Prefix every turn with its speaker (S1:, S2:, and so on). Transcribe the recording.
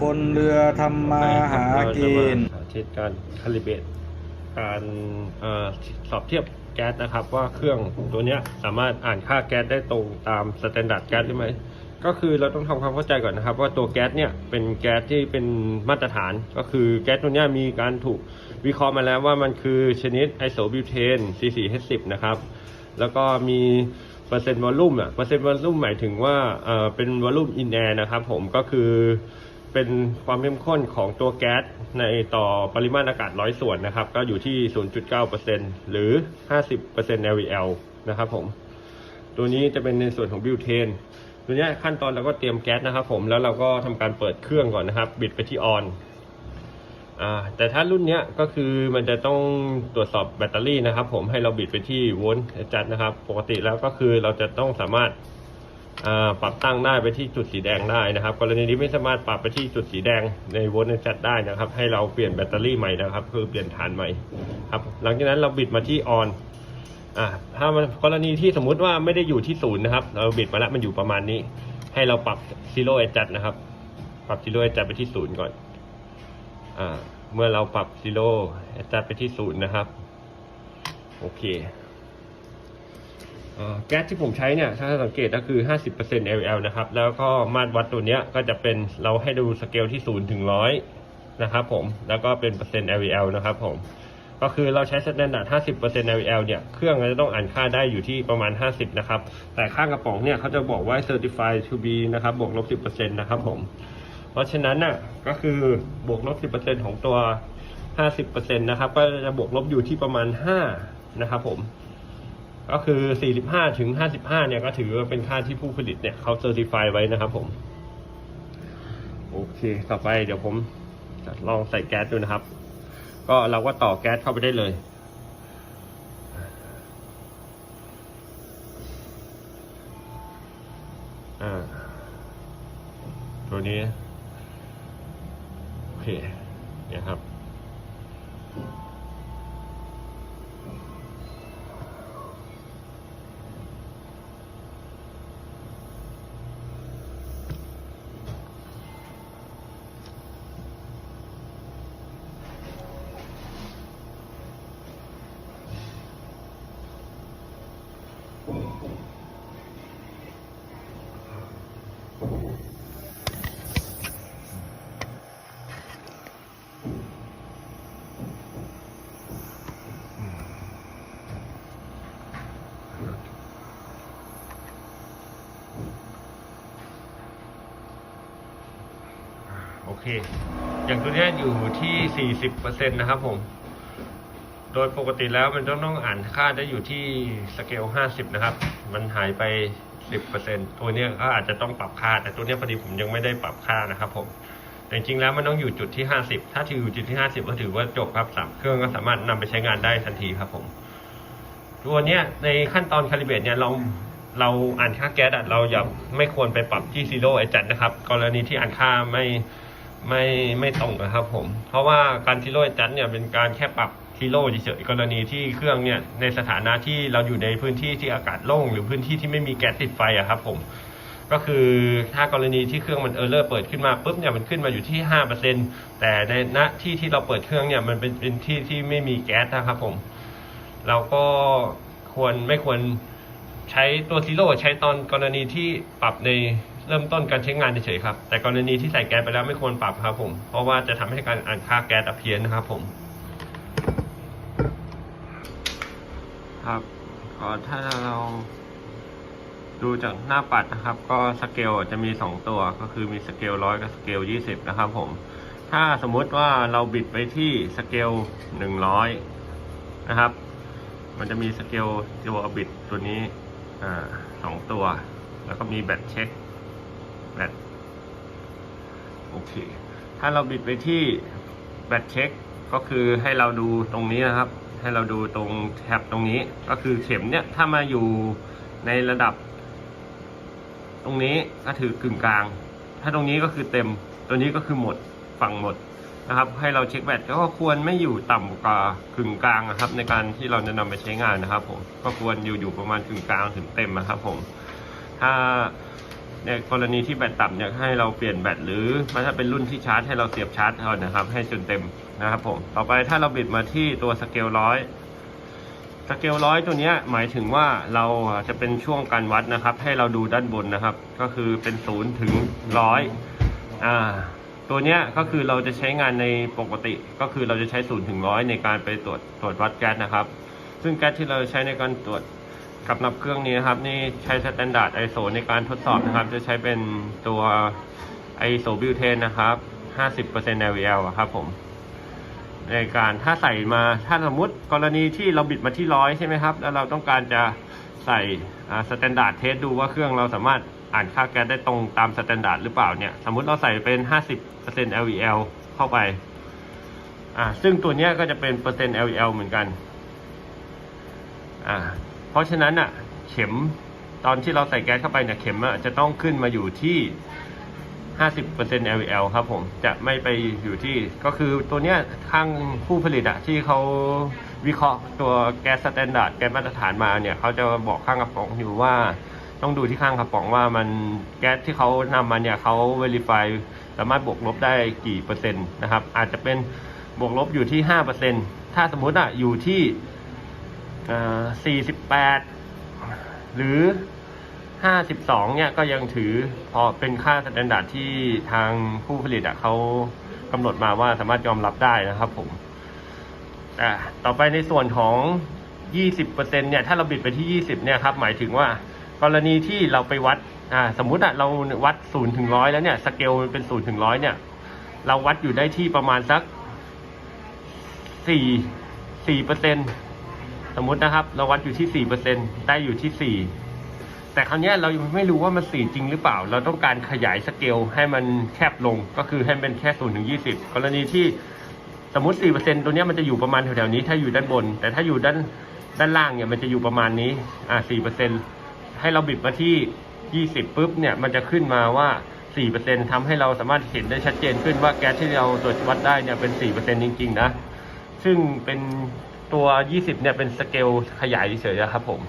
S1: คนเรือทำมาหากิน
S2: สาธิตการคาลิเบตการอสอบเทียบแก๊สนะครับ ว่าเครื่องตัวนี้สามารถอ่านค่าแก๊สได้ตรงตามสแตนดาร์ดแก๊สได้ไหมก็คือเราต้องทำความเข้าใจก่อนนะครับ ว่าตัวแก๊สเนี่ยเป็นแก๊สที่เป็นมาตรฐาน ก็คือแก๊สตัวนี้มีการถูกวิเคราะห์มาแล้วว่ามันคือชนิดไอโซบิวเทน C4H10 นะครับ แล้วก็มีเปอร์เซ็นต์วอลลุ่มอะเปอร์เซ็นต์วอลลุ่มหมายถึงว่าเอ่อเป็นวอลลุ่มอินแอร์นะครับผมก็คือ เป็นความเข้มข้นของตัวแก๊สในต่อปริมาตรอากาศร้อยส่วนนะครับ ก็อยู่ที่ 0.9%หรือ 50% LVL นะครับผม ตัวนี้จะเป็นในส่วนของบิวเทน ตัวนี้ขั้นตอนเราก็เตรียมแก๊สนะครับผม แล้วเราก็ทำการเปิดเครื่องก่อนนะครับ บิดไปที่ออนอ่าแต่ถ้ารุ่นนี้ก็คือมันจะต้องตรวจสอบแบตเตอรี่นะครับ ผมให้เราบิดไปที่โวลต์จัดนะครับ ปกติแล้วก็คือเราจะต้องสามารถ ปรับตั้งได้ไปที่จุดสีแดงได้นะครับ กรณีนี้ไม่สามารถปรับไปที่จุดสีแดงในโวลต์จัดได้นะครับ ให้เราเปลี่ยนแบตเตอรี่ใหม่นะครับ คือเปลี่ยนฐานใหม่ครับหลังจากนั้นเราบิดมาที่ออนอ่าถ้ามันกรณีที่สมมุติว่าไม่ได้อยู่ที่ศูนย์นะครับ เราบิดมาแล้วมันอยู่ประมาณนี้ ให้เราปรับซีโร่เอจัดนะครับ ปรับซีโร่เอจัดไปที่ศูนย์ก่อนอ่าเมื่อเราปรับซีโร่จัดไปที่ศูนย์นะครับ โอเค แก๊สที่ผมใช้เนี่ยถ้าสังเกตก็คือ 50% LL นะครับ แล้วก็มาตรวัดตัวเนี้ยก็จะเป็นเราให้ดูสเกลที่ 0 ถึง 100 นะครับผม แล้วก็เป็นเปอร์เซ็นต์ L.L. นะครับผม ก็คือเราใช้สแตนดาร์ด 50% LVL เนี่ย เครื่องจะต้องอ่านค่าได้อยู่ที่ประมาณ 50 นะครับ แต่ข้างกระป๋องเนี่ยเขาจะบอกว่า certified to be นะครับ บวกลบ 10%นะครับผม เพราะฉะนั้นน่ะก็คือบวกลบ 10%ของตัว 50%นะครับ ก็จะบวกลบอยู่ที่ประมาณ 5 นะครับผม ก็คือ 45 ถึง 55 เนี่ยก็ถือว่าเป็นค่าที่ผู้ผลิตเนี่ยเขาเซอร์ติฟายไว้นะครับผม โอเคต่อไปเดี๋ยวผมจะลองใส่แก๊สดูนะครับ ก็เราก็ต่อแก๊สเข้าไปได้เลย อ่า ตัวนี้ โอเค เนี่ยครับ โอเค อย่างตัวนี้อยู่ที่ 40%นะครับผม โดยปกติแล้วมันต้องต้องอ่านค่าได้อยู่ที่สเกล 50 นะครับ มันหายไป 10%ตัวเนี้ยก็อาจจะต้องปรับค่า แต่ตัวเนี้ยพอดีผมยังไม่ได้ปรับค่านะครับผมแต่จริงๆแล้วมันต้องอยู่จุดที่ 50 ถ้าถืออยู่จุดที่ 50 ก็ถือว่าจบครับสามเครื่องก็สามารถนำไปใช้งานได้ทันทีครับผม ตัวเนี้ยในขั้นตอนคาลิเบตเนี่ยเราเราอ่านค่าแก๊สอะเราอย่าไม่ควรไปปรับที่ซีโร่ไอจัดนะครับ กรณีที่อ่านค่าไม่ไม่ไม่ตรงนะครับผม เพราะว่าการซีโร่ไอจัดเนี่ยเป็นการแค่ปรับ ซีโร่เฉยๆกรณีที่เครื่องเนี่ยในสถานะที่เราอยู่ในพื้นที่ที่อากาศโล่งหรือพื้นที่ที่ไม่มีแก๊สติดไฟอะครับผมก็คือถ้ากรณีที่เครื่องมันเออร์เลอร์เปิดขึ้นมาปุ๊บเนี่ยมันขึ้นมาอยู่ที่ห้าเปอร์เซ็นแต่ในณที่ที่เราเปิดเครื่องเนี่ยมันเป็นเป็นที่ที่ไม่มีแก๊สนะครับผม เราก็ควรไม่ควรใช้ตัวซีโร่ใช้ตอนกรณีที่ปรับในเริ่มต้นการใช้งานเฉยๆครับ แต่กรณีที่ใส่แก๊สไปแล้วไม่ควรปรับครับผม เพราะว่าจะทำให้การอ่านค่าแก๊สเพี้ยนนะครับผม ครับ ก็ถ้าเราดูจากหน้าปัดนะครับ ก็สเกลจะมีสองตัวก็คือมีสเกลร้อยกับสเกลยี่สิบนะครับผม ถ้าสมมุติว่าเราบิดไปที่สเกลหนึ่งร้อยนะครับ มันจะมีสเกลตัวบิดตัวนี้อ่าสองตัว แล้วก็มีแบตเช็คแบตโอเค ถ้าเราบิดไปที่แบตเช็คก็คือให้เราดูตรงนี้นะครับ ให้เราดูตรงแท็บตรงนี้ ก็คือเข็มเนี่ยถ้ามาอยู่ในระดับ ตรงนี้ก็ถือกึ่งกลาง ถ้าตรงนี้ก็คือเต็ม ตัวนี้ก็คือหมดฝั่งหมดนะครับ ให้เราเช็คแบตก็ควรไม่อยู่ต่ำกว่ากึ่งกลางนะครับ ในการที่เราจะนำไปใช้งานนะครับ ผมก็ควรอยู่อยู่ประมาณกึ่งกลางถึงเต็มนะครับ ผม ถ้าในกรณีที่แบตต่ำเนี่ยให้เราเปลี่ยนแบตหรือถ้าเป็นรุ่นที่ชาร์จให้เราเสียบชาร์จเอานะครับ ให้จนเต็ม นะครับผมต่อไปถ้าเราบิดมาที่ตัวสเกลร้อยสเกลร้อยตัวนี้หมายถึงว่าเราจะเป็นช่วงการวัดนะครับ ให้เราดูด้านบนนะครับ ก็คือเป็นศูนย์ถึงร้อยอ่าตัวนี้ก็คือเราจะใช้งานในปกติก็คือเราจะใช้ศูนย์ถึงร้อยในการไปตรวจตรวจวัดแก๊สนะครับ ซึ่งแก๊สที่เราใช้ในการตรวจกับนับเครื่องนี้นะครับ นี่ใช้สแตนดาร์ด ISO ในการทดสอบนะครับ จะใช้เป็นตัว ISO b u t a n e นนะครับ 50% LVL ครับผม ในการถ้าใส่มาถ้าสมมติกรณีที่เราบิดมาที่ร้อยใช่ไหมครับ แล้วเราต้องการจะใส่สแตนดาร์ดเทสดูว่าเครื่องเราสามารถอ่านค่าแก๊สได้ตรงตามสแตนดาร์ดหรือเปล่าเนี่ยสมมติเราใส่เป็น 50% LVL เข้าไปอ่าซึ่งตัวเนี้ยก็จะเป็นเปอร์เซ็นต์ LVL เหมือนกันอ่าเพราะฉะนั้นอะเข็มตอนที่เราใส่แก๊สเข้าไปเนี่ยเข็มอะจะต้องขึ้นมาอยู่ที่ 50% LVL ครับผมจะไม่ไปอยู่ที่ก็คือตัวเนี้ยข้างผู้ผลิตอะที่เขาวิเคราะห์ตัวแก๊สสแตนดาร์ดแก๊สมาตรฐานมาเนี่ยเขาจะบอกข้างกระป๋องอยู่ว่าต้องดูที่ข้างกระป๋องว่ามันแก๊สที่เขานำมาเนี่ยเขา verify สามารถบวกลบได้กี่เปอร์เซ็นต์นะครับ อาจจะเป็นบวกลบอยู่ที่ 5%ถ้าสมมุติอะอยู่ที่อ่า48 หรือ 52 เนี่ยก็ยังถือพอเป็นค่าสแตนดาร์ดที่ทางผู้ผลิตอะเขากำหนดมาว่าสามารถยอมรับได้นะครับผมแต่ต่อไปในส่วนของ 20%เนี่ยถ้าเราบิดไปที่ 20 เนี่ยครับหมายถึงว่ากรณีที่เราไปวัดอ่าสมมุติอะเราวัด0ถึงร้อยแล้วเนี่ยสเกลมันเป็น0ถึงร้อยเนี่ย เราวัดอยู่ได้ที่ประมาณสัก 4 4เปอร์เซ็นสมมุตินะครับ เราวัดอยู่ที่4เปอร์เซ็นได้อยู่ที่ 4 แต่คราวเนี้เรายังไม่รู้ว่ามันสี่จริงหรือเปล่า เราต้องการขยายสเกลให้มันแคบลง ก็คือให้เป็นแค่ศูนย์ถึงยี่สิบกรณีที่สมมติสี่เปอร์เซ็นตัวนี้มันจะอยู่ประมาณแถวๆนี้ถ้าอยู่ด้านบน แต่ถ้าอยู่ด้านด้านล่างเนี่ยมันจะอยู่ประมาณนี้อ่าสี่เปอร์เซ็นให้เราบิดมาที่ยี่สิบปุ๊บเนี่ยมันจะขึ้นมาว่าสี่เปอร์เซ็นทำให้เราสามารถเห็นได้ชัดเจนขึ้นว่าแก๊สที่เราตรวจวัดได้เนี่ยเป็นสี่เปอร์เซ็นจริง ๆ นะ ซึ่งเป็นตัว20เนี่ยเป็นสเกลขยายเฉยๆครับผม